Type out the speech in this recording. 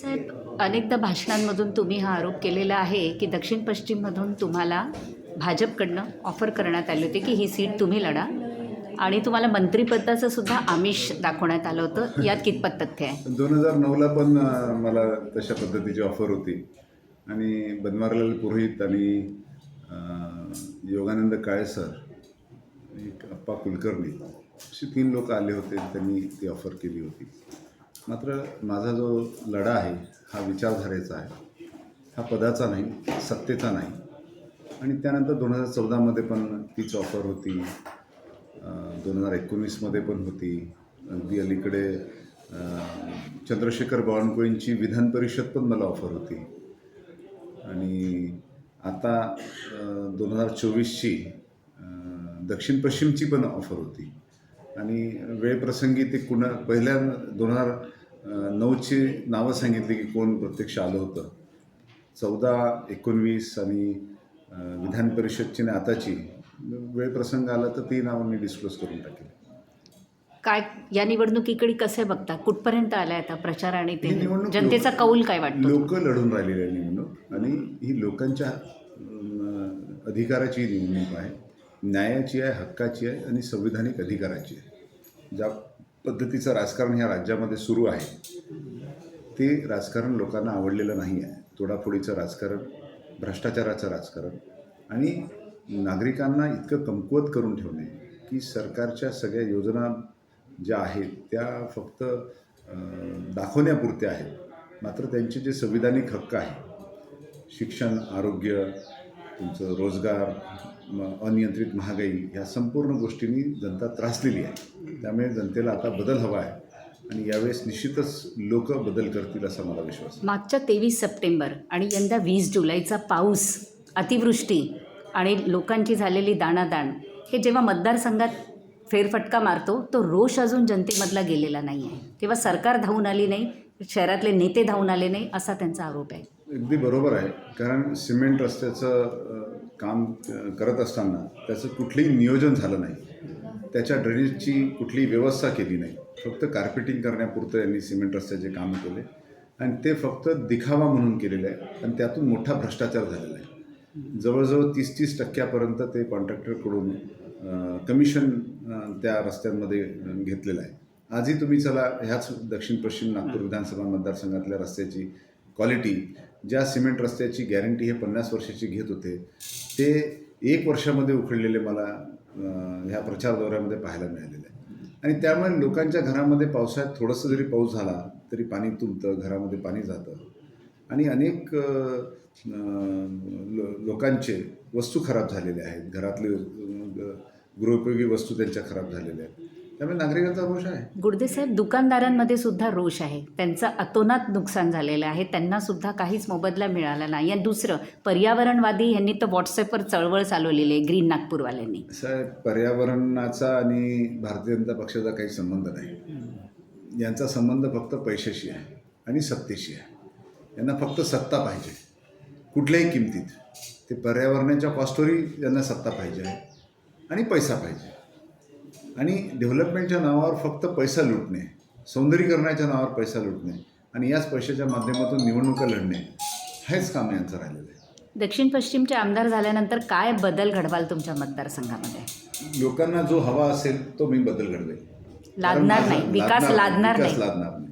साहेब अनेकदा भाषणांमधून तुम्ही हा आरोप केलेला आहे की दक्षिण पश्चिममधून तुम्हाला भाजपकडनं ऑफर करण्यात आली होती की ही सीट तुम्ही लढा. आणि तुम्हाला मंत्रिपदाचं सुद्धा आमिष दाखवण्यात आलं होतं. यात कितपत तथ्य आहे? दोन हजार नऊला पण मला तशा पद्धतीची ऑफर होती. आणि बनवारलाल पुरोहित आणि योगानंद काळे सर एक अप्पा कुलकर्णी अशी तीन लोक आले होते. त्यांनी ती ऑफर केली होती. मात्र माझा जो लढा आहे हा विचारधारेचा आहे. हा पदाचा नाही सत्तेचा नाही. आणि त्यानंतर दोन हजार चौदामध्ये पण तीच ऑफर होती. दोन हजार एकोणीसमध्ये पण होती. अगदी अलीकडे चंद्रशेखर बावनकुळेंची विधान परिषद पण मला ऑफर होती. आणि आता दोन हजार चोवीसची दक्षिण पश्चिमची पण ऑफर होती. आणि वेळप्रसंगी ते कुणा पहिल्या दोन हजार नऊची नावं सांगितली की कोण प्रत्यक्ष आलं होतं. चौदा एकोणवीस आणि विधान परिषदची आणि आताची वेळप्रसंग आला तर ती नावं मी डिस्क्लोज करून टाकेल काय या निवडणुकीकडे कसे बघता? कुठपर्यंत आलाय आता प्रचार आणि ते निवडणूक जनतेचा कौल काय वाटतो? लोक लढून राहिलेली आहे निवडणूक आणि ही लोकांच्या अधिकाराची निवडणूक आहे. न्यायाची आहे हक्काची आहे आणि संविधानिक अधिकाराची आहे. ज्या पद्धतीचं राजकारण ह्या राज्यामध्ये सुरू आहे. ते राजकारण लोकांना आवडलेलं नाही आहे तोडाफोडीचं राजकारण भ्रष्टाचाराचं राजकारण आणि नागरिकांना इतकं कमकुवत करून ठेवणे की सरकारच्या सगळ्या योजना ज्या आहेत त्या फक्त दाखवण्यापुरत्या आहेत. मात्र त्यांचे जे संविधानिक हक्क आहे शिक्षण आरोग्य तुमचं रोजगार अनियंत्रित महागाई ह्या संपूर्ण गोष्टींनी जनता त्रासलेली आहे. त्यामुळे जनतेला आता बदल हवा आहे आणि यावेळेस निश्चितच लोक बदल करतील असा मला विश्वास. मागच्या तेवीस सप्टेंबर आणि यंदा वीस जुलैचा पाऊस अतिवृष्टी आणि लोकांची झालेली दाणादाण हे जेव्हा मतदारसंघात फेरफटका मारतो तो रोष अजून जनतेमधला गेलेला नाही आहे तेव्हा सरकार धावून आली नाही शहरातले नेते धावून आले नाही असा त्यांचा आरोप आहे. अगदी बरोबर आहे. कारण सिमेंट रस्त्याचं काम करत असताना त्याचं कुठलंही नियोजन झालं नाही. त्याच्या ड्रेनेजची कुठलीही व्यवस्था केली नाही. फक्त कार्पेटिंग करण्यापुरतं यांनी सिमेंट रस्त्याचे काम केले. आणि ते फक्त दिखावा म्हणून केलेलं आहे. आणि त्यातून मोठा भ्रष्टाचार झालेला आहे. जवळजवळ तीस तीस टक्क्यापर्यंत ते कॉन्ट्रॅक्टरकडून कमिशन त्या रस्त्यांमध्ये घेतलेलं आहे. आजही तुम्ही चला ह्याच दक्षिण पश्चिम नागपूर विधानसभा मतदारसंघातल्या रस्त्याची क्वालिटी ज्या सिमेंट रस्त्याची गॅरंटी हे पन्नास वर्षाची घेत होते ते एक वर्षामध्ये उखडलेले मला ह्या प्रचार दौऱ्यामध्ये पाहायला मिळालेले आहे. आणि त्यामुळे लोकांच्या घरामध्ये पावसाळ्यात थोडंसं जरी पाऊस झाला तरी पाणी तुंबतं घरामध्ये पाणी जातं. आणि अनेक लो लोकांचे वस्तू खराब झालेल्या आहेत. घरातले गृहोपयोगी वस्तू त्यांच्या खराब झालेल्या आहेत. त्यामुळे नागरिकांचा रोष आहे. गुडदे साहेब दुकानदारांमध्ये सुद्धा रोष आहे. त्यांचं अतोनात नुकसान झालेलं आहे. त्यांना सुद्धा काहीच मोबदला मिळाला नाही. आणि दुसरं पर्यावरणवादी यांनी तर व्हॉट्सअपवर चळवळ चालवलेली आहे ग्रीन नागपूरवाल्यांनी. साहेब पर्यावरणाचा आणि भारतीय जनता पक्षाचा काही संबंध नाही. यांचा संबंध फक्त पैशाशी आहे आणि सत्तेशी आहे. यांना फक्त सत्ता पाहिजे. कुठल्याही किमतीत. ते पर्यावरणाच्या कॉस्टवरही यांना सत्ता पाहिजे आहे आणि पैसा पाहिजे आणि डेव्हलपमेंटच्या नावावर फक्त पैसा लुटणे सौंदर्यीकरणाच्या नावावर पैसा लुटणे आणि याच पैशाच्या माध्यमातून निवडणुका लढणे हेच काम यांचं राहिलेलं आहे. दक्षिण पश्चिमचे आमदार झाल्यानंतर काय बदल घडवाल तुमच्या मतदारसंघामध्ये? लोकांना जो हवा असेल तो मी बदल घडवेल. लादणार नाही विकास लादणार नाही.